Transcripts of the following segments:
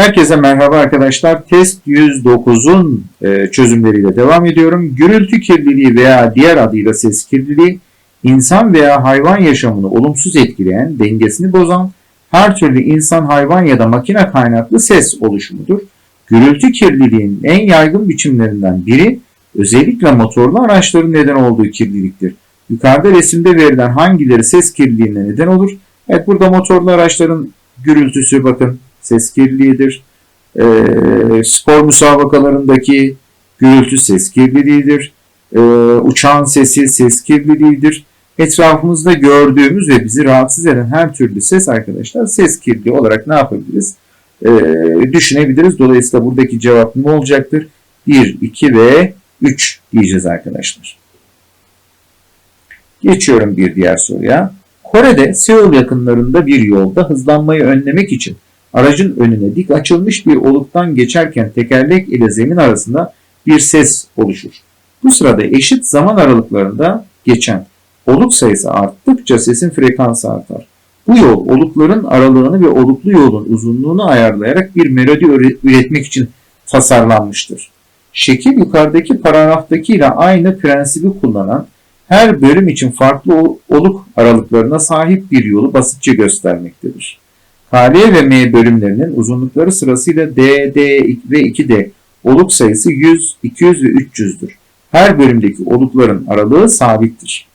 Herkese merhaba arkadaşlar. Test 109'un e, çözümleriyle devam ediyorum. Gürültü kirliliği veya diğer adıyla ses kirliliği, insan veya hayvan yaşamını olumsuz etkileyen, dengesini bozan, her türlü insan, hayvan ya da makine kaynaklı ses oluşumudur. Gürültü kirliliğinin en yaygın biçimlerinden biri özellikle motorlu araçların neden olduğu kirliliktir. Yukarıda resimde verilen hangileri ses kirliliğine neden olur? Evet burada motorlu araçların gürültüsü bakın ses kirliliğidir. E, spor müsabakalarındaki gürültü ses kirliliğidir. E, uçağın sesi ses kirliliğidir. Etrafımızda gördüğümüz ve bizi rahatsız eden her türlü ses arkadaşlar ses kirliliği olarak ne yapabiliriz? E, düşünebiliriz. Dolayısıyla buradaki cevap ne olacaktır? 1, 2 ve 3 diyeceğiz arkadaşlar. Geçiyorum bir diğer soruya. Kore'de Seul yakınlarında bir yolda hızlanmayı önlemek için aracın önüne dik açılmış bir oluktan geçerken tekerlek ile zemin arasında bir ses oluşur. Bu sırada eşit zaman aralıklarında geçen oluk sayısı arttıkça sesin frekansı artar. Bu yol olukların aralığını ve oluklu yolun uzunluğunu ayarlayarak bir melodi üretmek için tasarlanmıştır. Şekil yukarıdaki paragraftaki ile aynı prensibi kullanan her bölüm için farklı oluk aralıklarına sahip bir yolu basitçe göstermektedir. KL ve M bölümlerinin uzunlukları sırasıyla D, D ve 2D oluk sayısı 100, 200 ve 300'dür. Her bölümdeki olukların aralığı sabittir.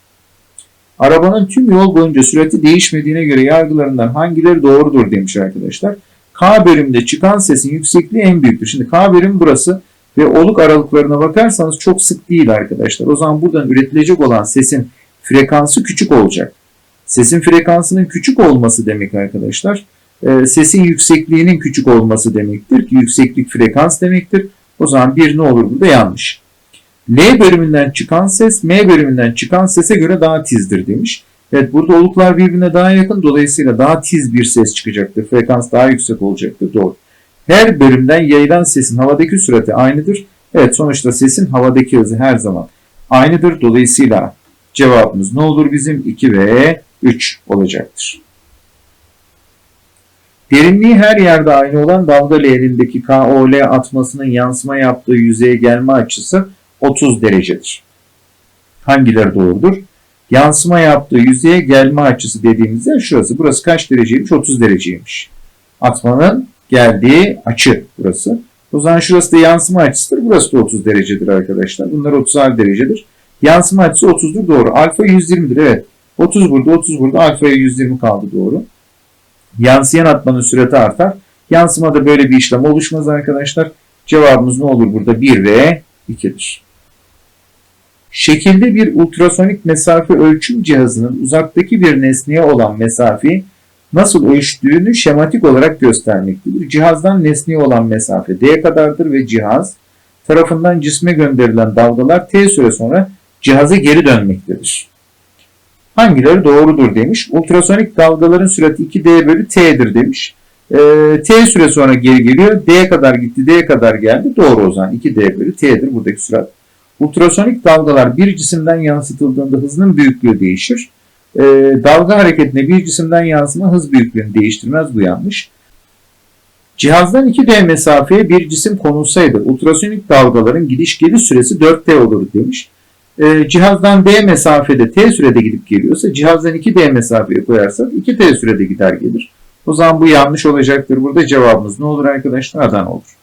Arabanın tüm yol boyunca sürati değişmediğine göre yargılarından hangileri doğrudur demiş arkadaşlar. K bölümünde çıkan sesin yüksekliği en büyüktür. Şimdi K bölüm burası ve oluk aralıklarına bakarsanız çok sık değil arkadaşlar. O zaman buradan üretilecek olan sesin frekansı küçük olacak. Sesin frekansının küçük olması demek arkadaşlar. E, sesin yüksekliğinin küçük olması demektir yükseklik frekans demektir. O zaman bir ne olur burada yanlış. L bölümünden çıkan ses M bölümünden çıkan sese göre daha tizdir demiş. Evet burada oluklar birbirine daha yakın dolayısıyla daha tiz bir ses çıkacaktır. Frekans daha yüksek olacaktır. Doğru. Her bölümden yayılan sesin havadaki sürati aynıdır. Evet sonuçta sesin havadaki hızı her zaman aynıdır. Dolayısıyla cevabımız ne olur bizim? 2 ve 3 olacaktır. Derinliği her yerde aynı olan dalga leğenindeki KOL atmasının yansıma yaptığı yüzeye gelme açısı 30 derecedir. Hangileri doğrudur? Yansıma yaptığı yüzeye gelme açısı dediğimizde şurası. Burası kaç dereceymiş? 30 dereceymiş. Atmanın geldiği açı burası. O zaman şurası da yansıma açısıdır. Burası da 30 derecedir arkadaşlar. Bunlar 30'ar derecedir. Yansıma açısı 30'dur doğru. Alfa 120'dir evet. 30 burada 30 burada alfaya 120 kaldı doğru. Yansıyan atmanın sürati artar. Yansımada böyle bir işlem oluşmaz arkadaşlar. Cevabımız ne olur burada? 1 ve 2'dir. Şekilde bir ultrasonik mesafe ölçüm cihazının uzaktaki bir nesneye olan mesafeyi nasıl ölçtüğünü şematik olarak göstermektedir. Cihazdan nesneye olan mesafe d kadardır ve cihaz tarafından cisme gönderilen dalgalar t süre sonra cihaza geri dönmektedir. Hangileri doğrudur demiş. Ultrasonik dalgaların sürati 2d bölü t'dir demiş. E, t süre sonra geri geliyor. d kadar gitti, d kadar geldi. Doğru o zaman 2d bölü t'dir buradaki sürat. Ultrasonik dalgalar bir cisimden yansıtıldığında hızının büyüklüğü değişir. E, dalga hareketine bir cisimden yansıma hız büyüklüğünü değiştirmez. Bu yanlış. Cihazdan 2D mesafeye bir cisim konulsaydı ultrasonik dalgaların gidiş geliş süresi 4T olur demiş. E, cihazdan D mesafede T sürede gidip geliyorsa cihazdan 2D mesafeye koyarsak 2T sürede gider gelir. O zaman bu yanlış olacaktır. Burada cevabımız ne olur arkadaşlar? Adan olur.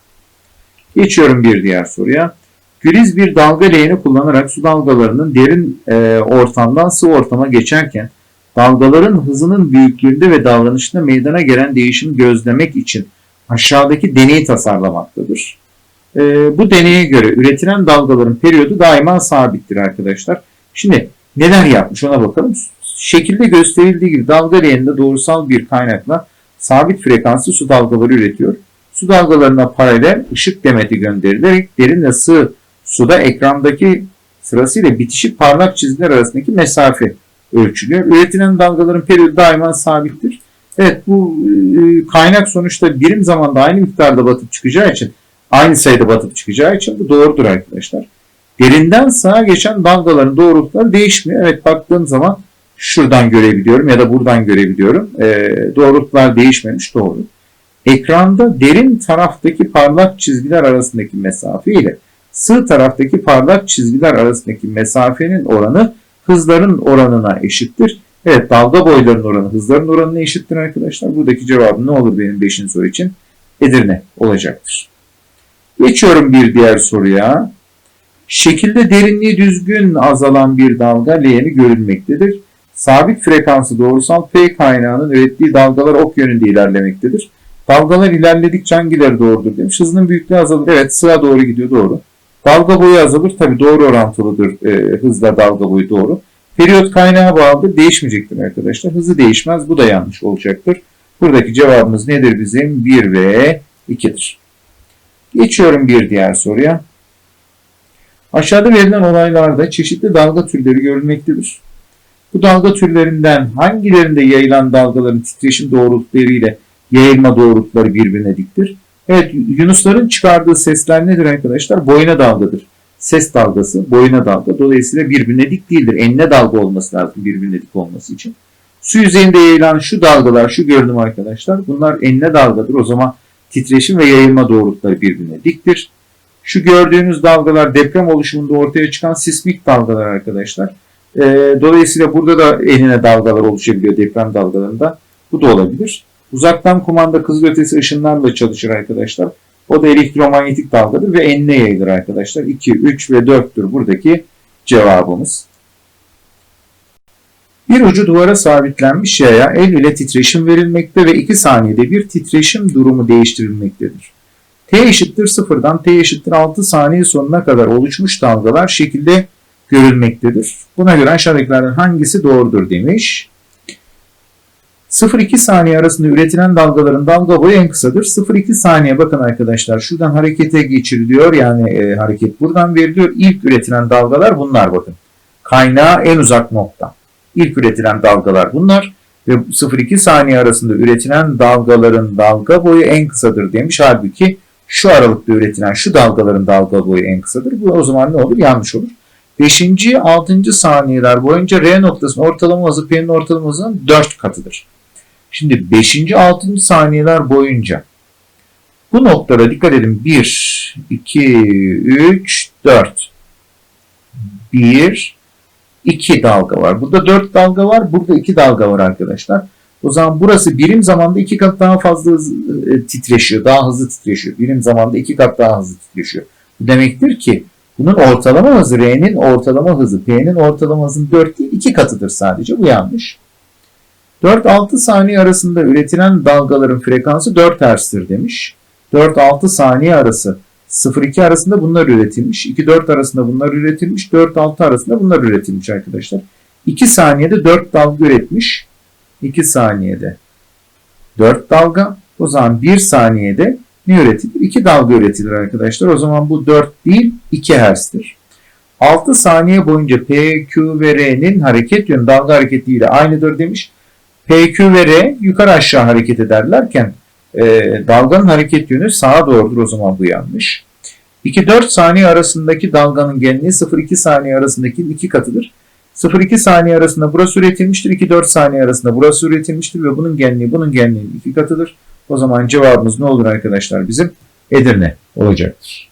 Geçiyorum bir diğer soruya. Güliz bir dalga leğeni kullanarak su dalgalarının derin e, ortamdan sıvı ortama geçerken dalgaların hızının büyüklüğünde ve davranışında meydana gelen değişimi gözlemek için aşağıdaki deneyi tasarlamaktadır. E, bu deneye göre üretilen dalgaların periyodu daima sabittir arkadaşlar. Şimdi neler yapmış ona bakalım. Şekilde gösterildiği gibi dalga leğeninde doğrusal bir kaynakla sabit frekanslı su dalgaları üretiyor. Su dalgalarına paralel ışık demeti gönderilerek derin ve sığ suda ekrandaki sırasıyla bitişik parmak çizgiler arasındaki mesafe ölçülüyor. Üretilen dalgaların periyodu daima sabittir. Evet bu e, kaynak sonuçta birim zamanda aynı miktarda batıp çıkacağı için aynı sayıda batıp çıkacağı için bu doğrudur arkadaşlar. Derinden sağa geçen dalgaların doğrultuları değişmiyor. Evet baktığım zaman şuradan görebiliyorum ya da buradan görebiliyorum. E, doğrultular değişmemiş doğru. ekranda derin taraftaki parlak çizgiler arasındaki mesafe ile sığ taraftaki parlak çizgiler arasındaki mesafenin oranı hızların oranına eşittir. Evet dalga boylarının oranı hızların oranına eşittir arkadaşlar. Buradaki cevabım ne olur benim 5. soru için? Edirne olacaktır. Geçiyorum bir diğer soruya. Şekilde derinliği düzgün azalan bir dalga leğeni görülmektedir. Sabit frekansı doğrusal P kaynağının ürettiği dalgalar ok yönünde ilerlemektedir. Dalgalar ilerledikçe hangileri doğrudur demiş. Hızının büyüklüğü azalır. Evet sığa doğru gidiyor doğru. Dalga boyu azalır. Tabi doğru orantılıdır e, hızla dalga boyu doğru. Periyot kaynağa bağlıdır. Değişmeyecektir arkadaşlar. Hızı değişmez. Bu da yanlış olacaktır. Buradaki cevabımız nedir bizim? 1 ve 2'dir. Geçiyorum bir diğer soruya. Aşağıda verilen olaylarda çeşitli dalga türleri görülmektedir. Bu dalga türlerinden hangilerinde yayılan dalgaların titreşim doğrultuları ile yayılma doğrultuları birbirine diktir? Evet, Yunusların çıkardığı sesler nedir arkadaşlar? Boyuna dalgadır. Ses dalgası boyuna dalga. Dolayısıyla birbirine dik değildir. Enine dalga olması lazım birbirine dik olması için. Su yüzeyinde yayılan şu dalgalar, şu görünüm arkadaşlar bunlar enine dalgadır. O zaman titreşim ve yayılma doğrultuları birbirine diktir. Şu gördüğünüz dalgalar deprem oluşumunda ortaya çıkan sismik dalgalar arkadaşlar. E, dolayısıyla burada da enine dalgalar oluşabiliyor deprem dalgalarında. Bu da olabilir. Uzaktan kumanda kızılötesi ışınlarla çalışır arkadaşlar. O da elektromanyetik dalgadır ve enine yayılır arkadaşlar. 2, 3 ve 4'tür buradaki cevabımız. Bir ucu duvara sabitlenmiş yaya el ile titreşim verilmekte ve 2 saniyede bir titreşim durumu değiştirilmektedir. T eşittir 0'dan T eşittir 6 saniye sonuna kadar oluşmuş dalgalar şekilde görülmektedir. Buna göre aşağıdakilerden hangisi doğrudur demiş. 0-2 saniye arasında üretilen dalgaların dalga boyu en kısadır. 0-2 saniye bakın arkadaşlar şuradan harekete geçiriliyor yani e, hareket buradan veriliyor. İlk üretilen dalgalar bunlar bakın. Kaynağı en uzak nokta. İlk üretilen dalgalar bunlar ve 0-2 saniye arasında üretilen dalgaların dalga boyu en kısadır demiş. Halbuki şu aralıkta üretilen şu dalgaların dalga boyu en kısadır. Bu o zaman ne olur? Yanlış olur. 5. 6. saniyeler boyunca R noktasının ortalama hızı P'nin ortalama hızının 4 katıdır. Şimdi 5. 6. saniyeler boyunca bu noktada dikkat edin 1, 2, 3, 4. 1, 2 dalga var. Burada 4 dalga var. Burada 2 dalga var arkadaşlar. O zaman burası birim zamanda 2 kat daha fazla e, titreşiyor. Daha hızlı titreşiyor. Birim zamanda 2 kat daha hızlı titreşiyor. Bu demektir ki bunun ortalama hızı R'nin ortalama hızı P'nin ortalama hızının 4 değil 2 katıdır sadece. Bu yanlış. 4-6 saniye arasında üretilen dalgaların frekansı 4 Hz'tir demiş. 4-6 saniye arası 0-2 arasında bunlar üretilmiş. 2-4 arasında bunlar üretilmiş. 4-6 arasında bunlar üretilmiş arkadaşlar. 2 saniyede 4 dalga üretmiş. 2 saniyede 4 dalga. O zaman 1 saniyede ne üretilir? 2 dalga üretilir arkadaşlar. O zaman bu 4 değil 2 Hz'tir. 6 saniye boyunca P, Q ve R'nin hareket yönü dalga hareketiyle aynıdır demiş. P, Q ve R yukarı aşağı hareket ederlerken e, dalganın hareket yönü sağa doğrudur. O zaman bu yanlış. 2-4 saniye arasındaki dalganın genliği 0-2 saniye arasındaki iki katıdır. 0-2 saniye arasında burası üretilmiştir. 2-4 saniye arasında burası üretilmiştir ve bunun genliği bunun genliğinin iki katıdır. O zaman cevabımız ne olur arkadaşlar bizim? Edirne olacaktır.